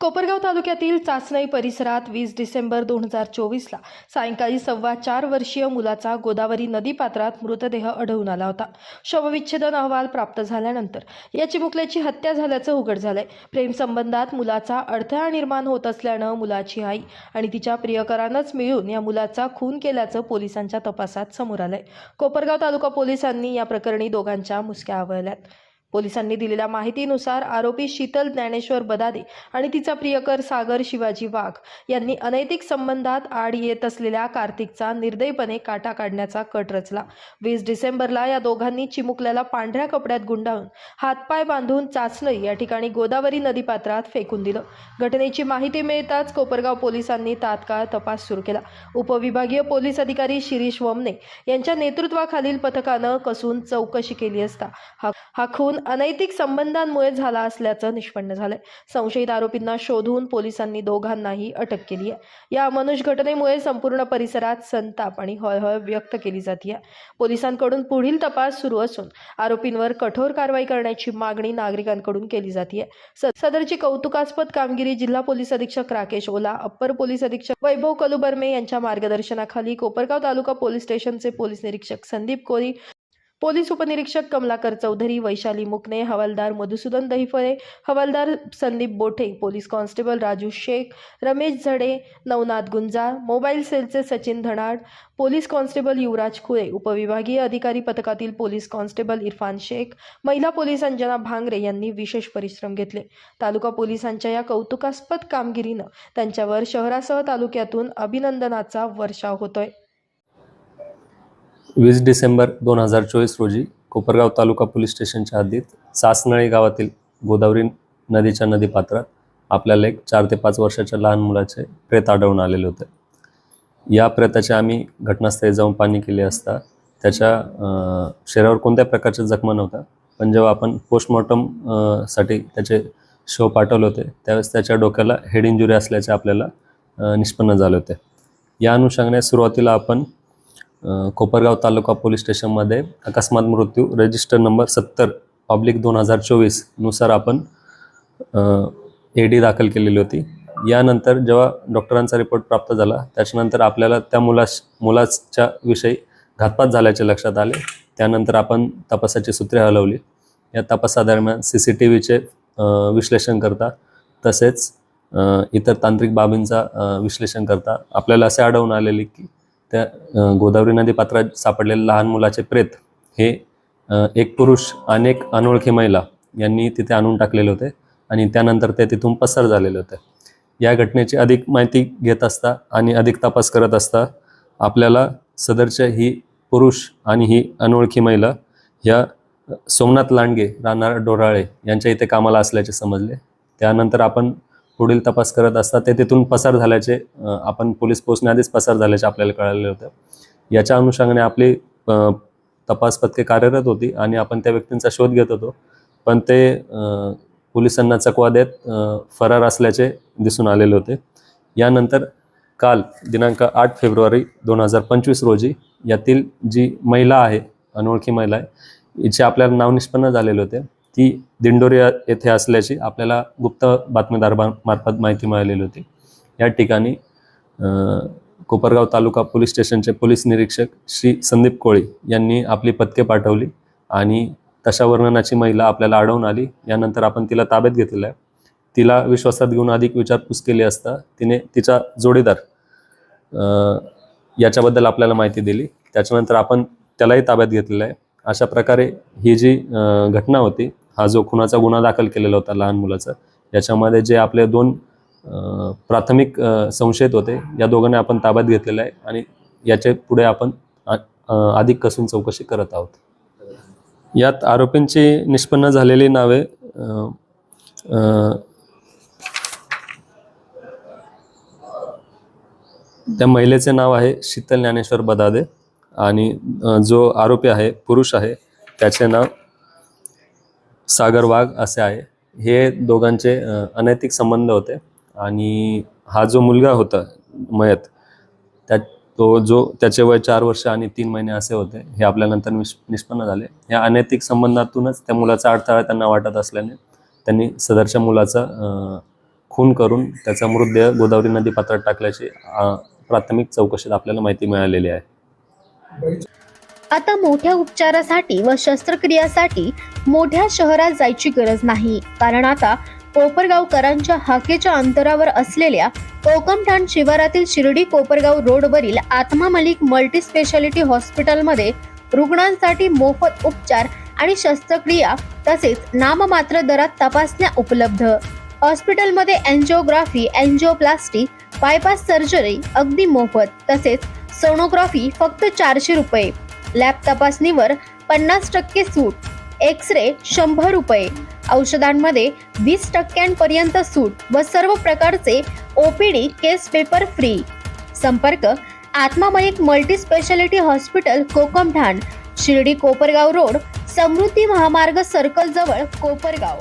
कोपरगाव तालुक्यातील चाचणई परिसरात वीस डिसेंबर दोन हजार चोवीसला सायंकाळी सव्वा चार वर्षीय मुलाचा गोदावरी नदीपात्रात मृतदेह आढळून आला होता. शवविच्छेदन अहवाल प्राप्त झाल्यानंतर या चिमुकल्याची हत्या झाल्याचं उघड झालंय. प्रेमसंबंधात मुलाचा अडथळा निर्माण होत असल्यानं मुलाची आई आणि तिच्या प्रियकरानंच मिळून या मुलाचा खून केल्याचं पोलिसांच्या तपासात समोर आलंय. कोपरगाव तालुका पोलिसांनी या प्रकरणी दोघांच्या मुसक्या आवळल्यात पोलिसांनी दिलेल्या माहितीनुसार आरोपी शीतल ज्ञानेश्वर बदादे आणि तिचा प्रियकर सागर शिवाजी वाघ यांनी अनैतिक संबंधात आड येत असलेल्या कार्तिकचा निर्दयपणे काटा काढण्याचा कट रचला. वीस डिसेंबरला या दोघांनी चिमुकल्याला पांढऱ्या कपड्यात गुंडाळून हातपाय बांधून चाचणई या ठिकाणी गोदावरी नदीपात्रात फेकून दिलं. घटनेची माहिती मिळताच कोपरगाव पोलिसांनी तात्काळ तपास सुरू केला. उपविभागीय पोलीस अधिकारी शिरीष वमने यांच्या नेतृत्वाखालील पथकानं कसून चौकशी केली असता. हा हा खून अनैतिक संबंधांमुळे झाला असल्याचं निष्पन्न झालंय. संशयित आरोपींना शोधून पोलिसांनी दोघांनाही अटक केली आहे. या अमानुष घटनेमुळे संपूर्ण परिसरात संताप आणि हळहळ व्यक्त केली जाते पोलिसांकडून पुढील तपास सुरू असून आरोपींवर कठोर कारवाई करण्याची मागणी नागरिकांकडून केली जाते सदरची कौतुकास्पद कामगिरी जिल्हा पोलीस अधीक्षक राकेश ओला अप्पर पोलीस अधीक्षक वैभव कलुबर्मे यांच्या मार्गदर्शनाखाली कोपरगाव तालुका पोलीस स्टेशनचे पोलीस निरीक्षक संदीप कोरी पोलीस उपनिरीक्षक कमलाकर चौधरी वैशाली मुकणे हवालदार मधुसूदन दहिफळे हवालदार Sandeep Bothe police constable Raju Shaikh Ramesh Zade Navnath Gunjar mobile सेलचे सचिन धनाड पोलीस कॉन्स्टेबल युवराज खुळे उपविभागीय अधिकारी पथकातील पोलीस कॉन्स्टेबल इरफान शेख महिला पोलीस अंजना भांगरे यांनी विशेष परिश्रम घेतले. तालुका पोलिसांच्या या कौतुकास्पद कामगिरीनं त्यांच्यावर शहरासह तालुक्यातून अभिनंदनाचा वर्षाव होतोय. वीस डिसेंबर दोन हजार चोवीस रोजी कोपरगाव तालुका पोलीस स्टेशनच्या हद्दीत सासनळी गावातील गोदावरी नदीच्या नदीपात्रात आपल्याला एक चार ते पाच वर्षाच्या लहान मुलाचे प्रेत आढळून आलेले होते. या प्रेताचे आम्ही घटनास्थळी जाऊन पाणी केले असता त्याच्या शरीरावर कोणत्या प्रकारच्या जखमा नव्हत्या पण जेव्हा आपण पोस्टमॉर्टमसाठी त्याचे शव पाठवले होते त्यावेळेस त्याच्या डोक्याला हेड इंजुरी असल्याचे आपल्याला निष्पन्न झाले होते. या अनुषंगाने सुरुवातीला आपण कोपरगाव तालुका पोलीस स्टेशनमध्ये अकस्मात मृत्यू. रजिस्टर नंबर सत्तर पब्लिक दोन हजार चोवीसनुसार आपण ए डी दाखल केलेली होती. यानंतर जेव्हा डॉक्टरांचा रिपोर्ट प्राप्त झाला त्याच्यानंतर आपल्याला त्या मुलास मुलाच्या विषयी घातपात झाल्याचे लक्षात आले. त्यानंतर आपण तपासाची सूत्रे हलवली. या तपासादरम्यान सी सी टी व्हीचे विश्लेषण करता तसेच इतर तांत्रिक बाबींचा विश्लेषण करता. आपल्याला असे आढळून आलेले की त्या गोदावरी नदी पात्रात सापडलेले लहान मुलाचे प्रेत हे एक पुरुष आणि एक अनोळखी महिला यांनी तिथे आणून टाकलेले होते आणि त्यानंतर ते तिथून पसार झालेले होते. या घटनेची अधिक माहिती घेत असता आणि अधिक तपास करत असता आपल्याला सदरच्या ही पुरुष आणि ही अनोळखी महिला ह्या सोमनाथ लांडगे राहणार डोराळे यांच्या इथे कामाला असल्याचे समजले. त्यानंतर आपण पुढील तपास करत असता ते तिथून पसार झाल्याचे आपण पोलीस पोहोचण्याआधीच पसार झाल्याचे आपल्याला कळाले होतं. याच्या अनुषंगाने आपली तपास पथके कार्यरत होती आणि आपण त्या व्यक्तींचा शोध घेत होतो. पण ते पोलिसांना चकवा देत फरार असल्याचे दिसून आलेले होते. यानंतर काल दिनांक आठ फेब्रुवारी दोन हजार पंचवीस रोजी यातील जी महिला आहे अनोळखी महिला आहे हिचे आपल्याला नाव निष्पन्न झालेले होते. ती दिंडोरी येथे असल्याची आपल्याला गुप्त बातमीदार मार्फत माहिती मिळालेली होती. या ठिकाणी कोपरगाव तालुका पोलीस स्टेशनचे पोलीस निरीक्षक श्री संदीप कोळी यांनी आपली पथके पाठवली आणि तशा वर्णनाची महिला आपल्याला आढळून आली. यानंतर आपण तिला ताब्यात घेतलेलं आहे. तिला विश्वासात घेऊन अधिक विचारपूस केली असता तिने तिचा जोडीदार याच्याबद्दल आपल्याला माहिती दिली. त्याच्यानंतर आपण त्यालाही ताब्यात घेतलेलं आहे. अशा प्रकारे ही जी घटना होती हा जो खुनाचा गुन्हा दाखल केलेला होता लहान मुलाचा याच्यामध्ये जे आपले दोन प्राथमिक संशयित होते या दोघांना आपण ताब्यात घेतलेलं आहे आणि याचे पुढे आपण अधिक कसून चौकशी करत आहोत. यात आरोपींची निष्पन्न झालेली नावे त्या महिलेचे नाव आहे शीतल ज्ञानेश्वर बदादे आणि जो आरोपी आहे पुरुष आहे त्याचे नाव सागर वाघ असे आहे. हे दोघांचे अनैतिक संबंध होते. आणि हा जो मुलगा होता मयत त्या तो जो त्याचे वय चार वर्ष आणि तीन महिने असे होते हे आपल्या नंतर निष् निष्पन्न झाले. या अनैतिक संबंधातूनच त्या मुलाचा अडथळा त्यांना वाटत असल्याने त्यांनी सदरच्या मुलाचा खून करून त्याचा मृतदेह गोदावरी नदी पात्रात टाकल्याची प्राथमिक चौकशीत आपल्याला माहिती मिळालेली आहे. आता मोठ्या उपचारासाठी व शस्त्रक्रियासाठी मोठ्या शहरात जायची गरज नाही. कारण आता कोपरगावकरांच्या हाकेच्या अंतरावर असलेल्या कोकमठाण शिवारातील शिर्डी कोपरगाव रोडवरील आत्मा मलिक मल्टी स्पेशालिटी हॉस्पिटलमध्ये रुग्णांसाठी मोफत उपचार आणि शस्त्रक्रिया तसेच नाममात्र दरात तपासण्या उपलब्ध. हॉस्पिटलमध्ये अँजिओग्राफी अँजिओप्लास्टी बायपास सर्जरी अगदी मोफत. तसेच सोनोग्राफी फक्त चारशे रुपये. लॅब तपासणीवर पन्नास टक्के सूट एक्स रे शंभर रुपये. औषधांमध्ये वीस टक्क्यांपर्यंत सूट व सर्व प्रकारचे ओपीडी केस पेपर फ्री. संपर्क आत्मामयिक multi speciality hospital Kokamthan Shirdi Kopargaon road Samruddhi Mahamarg circle जवळ कोपरगाव.